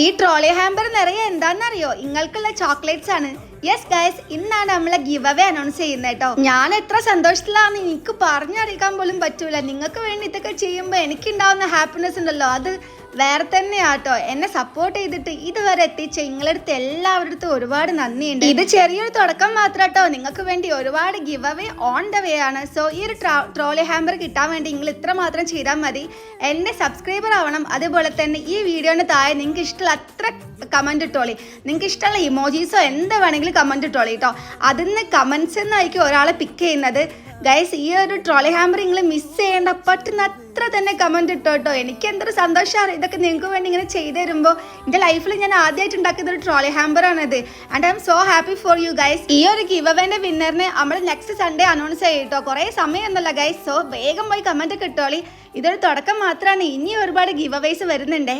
ഈ trolley hamper നിറയെ എന്താണെന്നറിയോ? നിങ്ങൾക്കുള്ള ചോക്ലേറ്റ്സ് ആണ്. യെസ് ഗൈസ് ഇന്നാണ് നമ്മളെ ഗിവ് അവേ അനൗൺസ് ചെയ്യുന്നത് കേട്ടോ. ഞാൻ എത്ര സന്തോഷത്തിലാണ് എനിക്ക് പറഞ്ഞറിയിക്കാൻ പോലും പറ്റൂല. നിങ്ങൾക്ക് വേണ്ടി ഇതൊക്കെ ചെയ്യുമ്പോൾ എനിക്കുണ്ടാവുന്ന ഹാപ്പിനെസ് ഉണ്ടല്ലോ. അത് വേറെ തന്നെയാട്ടോ. എന്നെ സപ്പോർട്ട് ചെയ്തിട്ട് ഇതുവരെ എത്തിച്ച നിങ്ങളടുത്ത് എല്ലാവരുടെ ഒരുപാട് നന്ദിയുണ്ട്. ഇത് ചെറിയൊരു തുടക്കം മാത്രട്ടോ. നിങ്ങൾക്ക് വേണ്ടി ഒരുപാട് give away on the way ആണ്. സോ ഈ ഒരു ട്രോളി ഹാമ്പർ കിട്ടാൻ വേണ്ടി നിങ്ങൾ ഇത്ര മാത്രം ചെയ്താൽ മതി. എന്റെ സബ്സ്ക്രൈബർ ആവണം. അതുപോലെ തന്നെ ഈ വീഡിയോന് താഴെ നിങ്ങൾക്ക് ഇഷ്ടമുള്ള അത്ര കമന്റ് ഇട്ടോളി. നിങ്ങൾക്ക് ഇഷ്ടമുള്ള ഇമോജീസോ എന്ത് വേണമെങ്കിലും കമന്റ് ഇട്ടോളി കേട്ടോ അതിൽ നിന്ന് കമന്റ്സ് എന്നായിരിക്കും ഒരാളെ പിക്ക് ചെയ്യുന്നത്. ഗൈസ് ഈ ഒരു ട്രോളി ഹാമ്പർ നിങ്ങൾ മിസ് ചെയ്യേണ്ട പറ്റുന്ന അത്ര തന്നെ കമന്റ് ഇട്ടോ കേട്ടോ എനിക്ക് എന്തൊരു സന്തോഷമാണ് ഇതൊക്കെ നിങ്ങൾക്ക് വേണ്ടി ഇങ്ങനെ ചെയ്തു തരുമ്പോൾ എന്റെ ലൈഫിൽ ഞാൻ ആദ്യമായിട്ട് ഉണ്ടാക്കുന്ന ഒരു ട്രോളി ഹാമ്പർ ആണിത്. And I'm so happy for you guys ഈ ഒരു ഗിവ് അവേന്റെ വിന്നറിനെ നമ്മൾ നെക്സ്റ്റ് സൺഡേ അനൗൺസ് ചെയ്യും കേട്ടോ കുറേ സമയമൊന്നുമല്ല ഗൈസ് സോ വേഗം പോയി കമന്റ് കിട്ടോളി ഇതൊരു തുടക്കം മാത്രമാണ് ഇനി ഒരുപാട് ഗിവ് അവേസ് വരുന്നുണ്ടേ.